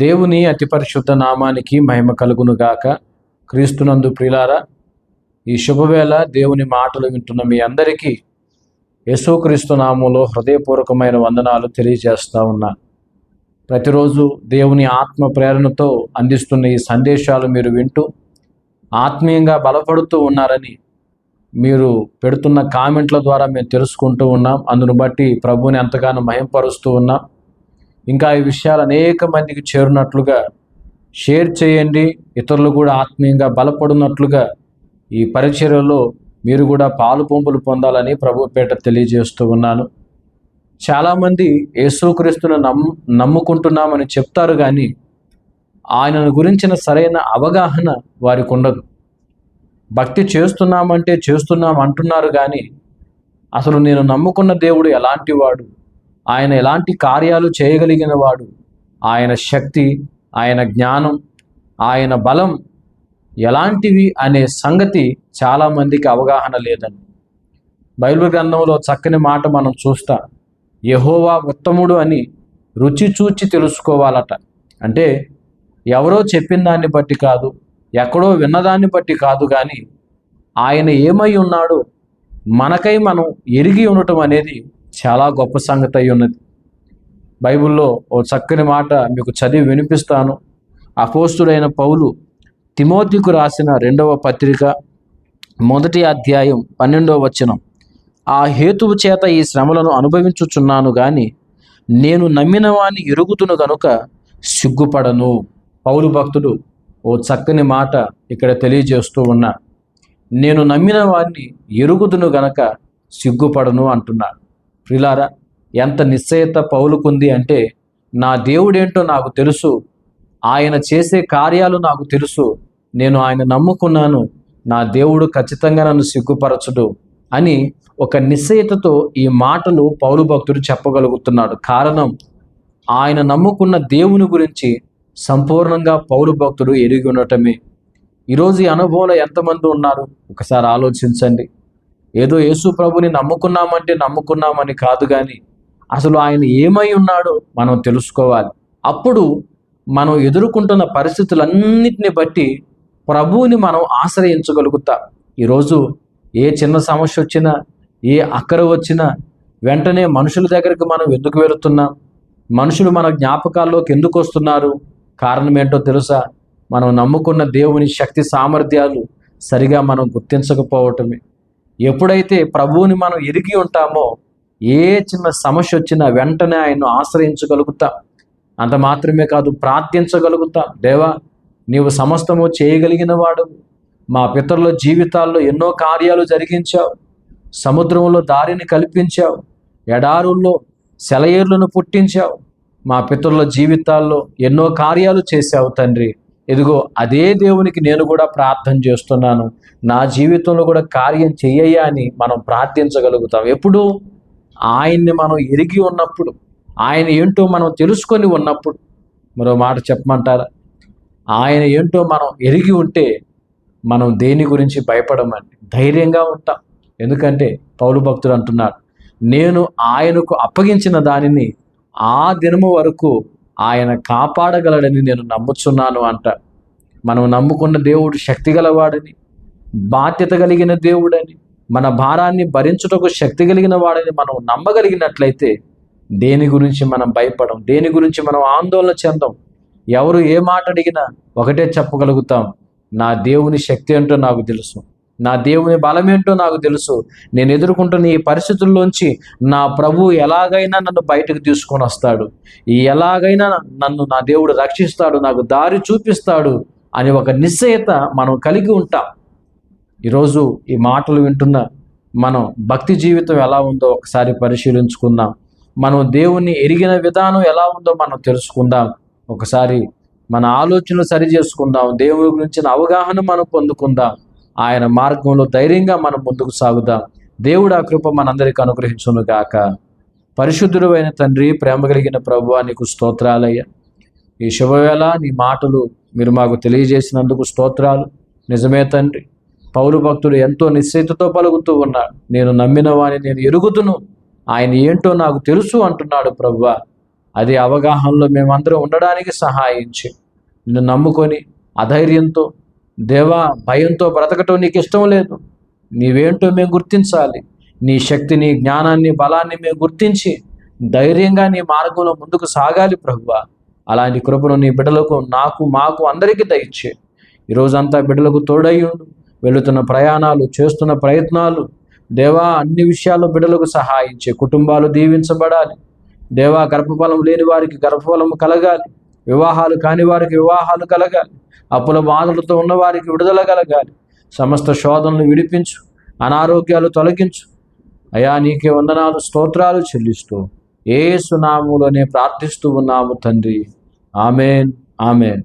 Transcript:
దేవుని అతి పరిశుద్ధ నామానికి మహిమ కలుగునుగాక. క్రీస్తునందు ప్రిలారా ఈ శుభవేళ దేవుని మాటలు వింటున్న మీ అందరికీ యేసుక్రీస్తు నామంలో హృదయపూర్వకమైన వందనాలు తెలియజేస్తూ ఉన్నా. ప్రతిరోజు దేవుని ఆత్మ ప్రేరణతో అందిస్తున్న ఈ సందేశాలు మీరు వింటూ ఆత్మీయంగా బలపడుతూ ఉన్నారని మీరు పెడుతున్న కామెంట్ల ద్వారా మేము తెలుసుకుంటూ ఉన్నాం. అందును బట్టి ప్రభువుని ఎంతగానో మహింపరుస్తూ ఉన్నాం. ఇంకా ఈ విషయాలు అనేక మందికి చేరునట్లుగా షేర్ చేయండి. ఇతరులు కూడా ఆత్మీయంగా బలపడినట్లుగా ఈ పరిచర్యలో మీరు కూడా పాలు పొంపులు పొందాలని ప్రభు పేట తెలియజేస్తూ ఉన్నాను. చాలామంది యేసుక్రీస్తును నమ్ము నమ్ముకుంటున్నామని చెప్తారు కానీ ఆయనను గురించిన సరైన అవగాహన వారికి ఉండదు. భక్తి చేస్తున్నామంటే చేస్తున్నాం అంటున్నారు కానీ అసలు నేను నమ్ముకున్న దేవుడు ఎలాంటి వాడు? ఆయన ఎలాంటి కార్యాలు చేయగలిగిన వాడు? ఆయన శక్తి ఆయన జ్ఞానం ఆయన బలం ఎలాంటివి అనే సంగతి చాలామందికి అవగాహన లేదని బైబిల్ గ్రంథంలో చక్కని మాట మనం చూస్తాం. యహోవా ఉత్తముడు అని రుచి చూచి తెలుసుకోవాలట. అంటే ఎవరో చెప్పిన దాన్ని బట్టి కాదు ఎక్కడో విన్నదాన్ని బట్టి కాదు కానీ ఆయన ఏమై ఉన్నాడో మనకై మనం ఎరిగి ఉండటం అనేది చాలా గొప్ప సంగతి అయి ఉన్నది బైబిల్లో ఓ చక్కని మాట మీకు చదివి వినిపిస్తాను. అపోస్తుడైన పౌలు తిమోతికు రాసిన రెండవ పత్రిక మొదటి అధ్యాయం పన్నెండవ వచనం. ఆ హేతువు చేత ఈ శ్రమలను అనుభవించుచున్నాను కానీ నేను నమ్మిన వాణ్ణి ఎరుగుతును గనుక సిగ్గుపడను. పౌలు భక్తుడు ఓ చక్కని మాట ఇక్కడ తెలియజేస్తూ ఉన్నా నేను నమ్మిన వారిని ఎరుగుదును గనక సిగ్గుపడను అంటున్నాడు ప్రిలారా ఎంత నిశ్చయత పౌలుకుంది అంటే నా దేవుడేంటో నాకు తెలుసు ఆయన చేసే కార్యాలు నాకు తెలుసు నేను ఆయన నమ్ముకున్నాను నా దేవుడు ఖచ్చితంగా నన్ను సిగ్గుపరచుడు అని ఒక నిశ్చయతతో ఈ మాటలు పౌలు భక్తుడు చెప్పగలుగుతున్నాడు. కారణం ఆయన నమ్ముకున్న దేవుని గురించి సంపూర్ణంగా పౌరు భక్తుడు ఎరిగి ఉండటమే. ఈరోజు ఈ అనుభవంలో ఎంతమంది ఉన్నారు? ఒకసారి ఆలోచించండి. ఏదో యేసు ప్రభుని నమ్ముకున్నామంటే నమ్ముకున్నామని కాదు కానీ అసలు ఆయన ఏమై ఉన్నాడో మనం తెలుసుకోవాలి. అప్పుడు మనం ఎదుర్కొంటున్న పరిస్థితులన్నిటిని బట్టి ప్రభువుని మనం ఆశ్రయించగలుగుతాం. ఈరోజు ఏ చిన్న సమస్య వచ్చినా ఏ అక్కర వచ్చినా వెంటనే మనుషుల దగ్గరికి మనం ఎందుకు వెళుతున్నాం? మనుషులు మన జ్ఞాపకాల్లోకి ఎందుకు వస్తున్నారు? కారణం ఏంటో తెలుసా? మనం నమ్ముకున్న దేవుని శక్తి సామర్థ్యాలు సరిగా మనం గుర్తించకపోవటమే. ఎప్పుడైతే ప్రభువుని మనం ఎరిగి ఉంటామో ఏ చిన్న సమస్య వచ్చినా వెంటనే ఆయన్ను ఆశ్రయించగలుగుతాం. అంత మాత్రమే కాదు ప్రార్థించగలుగుతాం. దేవా నీవు సమస్తము చేయగలిగిన వాడు మా పితరుల జీవితాల్లో ఎన్నో కార్యాలు జరిగించావు. సముద్రంలో దారిని కల్పించావు. ఎడారుల్లో సెలయేర్లను పుట్టించావు. మా పితరుల జీవితాల్లో ఎన్నో కార్యాలు చేశావు తండ్రి. ఇదిగో అదే దేవునికి నేను కూడా ప్రార్థన చేస్తున్నాను. నా జీవితంలో కూడా కార్యం చెయ్యయ్యా అని మనం ప్రార్థించగలుగుతాం. ఎప్పుడు? ఆయన్ని మనం ఎరిగి ఉన్నప్పుడు ఆయన ఏంటో మనం తెలుసుకొని ఉన్నప్పుడు. మరో మాట చెప్పమంటారా? ఆయన ఏంటో మనం ఎరిగి ఉంటే మనం దేని గురించి భయపడమండి? ధైర్యంగా ఉంటాం. ఎందుకంటే పౌలు భక్తుడు అంటున్నాడు నేను ఆయనకు అప్పగించిన దానిని ఆ దినము వరకు ఆయన కాపాడగలడని నేను నమ్ముచున్నాను అంట. మనం నమ్ముకున్న దేవుడు శక్తి గలవాడని బాధ్యత కలిగిన దేవుడని మన భారాన్ని భరించుటకు శక్తి కలిగిన వాడని మనం నమ్మగలిగినట్లయితే దేని గురించి మనం భయపడం దేని గురించి మనం ఆందోళన చెందాం ఎవరు ఏ మాట అడిగినా ఒకటే చెప్పగలుగుతాం. నా దేవుని శక్తి ఏంటో నాకు తెలుసు. నా దేవుని బలమేంటో నాకు తెలుసు. నేను ఎదుర్కొంటున్న ఈ పరిస్థితుల్లోంచి నా ప్రభు ఎలాగైనా నన్ను బయటకు తీసుకొని వస్తాడు. ఎలాగైనా నన్ను నా దేవుడు రక్షిస్తాడు నాకు దారి చూపిస్తాడు అని ఒక నిశ్చయత మనం కలిగి ఉంటాం. ఈరోజు ఈ మాటలు వింటున్న మనం భక్తి జీవితం ఎలా ఉందో ఒకసారి పరిశీలించుకుందాం. మనం దేవుణ్ణి ఎరిగిన విధానం ఎలా ఉందో మనం తెలుసుకుందాం. ఒకసారి మన ఆలోచనలు సరి చేసుకుందాం. దేవుని గురించిన అవగాహన మనం పొందుకుందాం. ఆయన మార్గంలో ధైర్యంగా మనం ముందుకు సాగుదాం. దేవుడు ఆ కృప మనందరికీ అనుగ్రహించును గాక. పరిశుద్ధుడు అయిన తండ్రి ప్రేమ కలిగిన ప్రభు నీకు స్తోత్రాలయ్యా. ఈ శుభవేళ నీ మాటలు మీరు మాకు తెలియజేసినందుకు స్తోత్రాలు. నిజమే తండ్రి పౌరు భక్తుడు ఎంతో నిశ్చయితతో పలుకుతూ ఉన్నాడు. నేను నమ్మిన వాని నేను ఎరుగుతును ఆయన ఏంటో నాకు తెలుసు అంటున్నాడు ప్రభు అది అవగాహనలో మేమందరం ఉండడానికి సహాయించి. నిన్ను నమ్ముకొని అధైర్యంతో దేవా భయంతో బ్రతకటం నీకు ఇష్టం లేదు. నీవేంటో మేము గుర్తించాలి. నీ శక్తిని జ్ఞానాన్ని బలాన్ని మేము గుర్తించి ధైర్యంగా నీ మార్గంలో ముందుకు సాగాలి ప్రభువా. అలాంటి కృపను నీ బిడ్డలకు నాకు మాకు అందరికీ దయచ్చే ఈరోజంతా బిడ్డలకు తోడయ్యుండు వెళుతున్న ప్రయాణాలు చేస్తున్న ప్రయత్నాలు దేవా అన్ని విషయాల్లో బిడ్డలకు సహాయించే. కుటుంబాలు దీవించబడాలి. దేవా గర్భఫలం లేని వారికి గర్భఫలం కలగాలి. వివాహాలు కాని వారికి వివాహాలు కలగాలి. అప్పుల బాధలతో ఉన్న వారికి విడుదల కలగాలి. సమస్త శోధనలు విడిపించు. అనారోగ్యాలు తొలగించు. అయా నీకే వందనాలు స్తోత్రాలు చెల్లిస్తూ ఏ సునాములోనే ప్రార్థిస్తూ ఉన్నాము తండ్రి. Amen amen.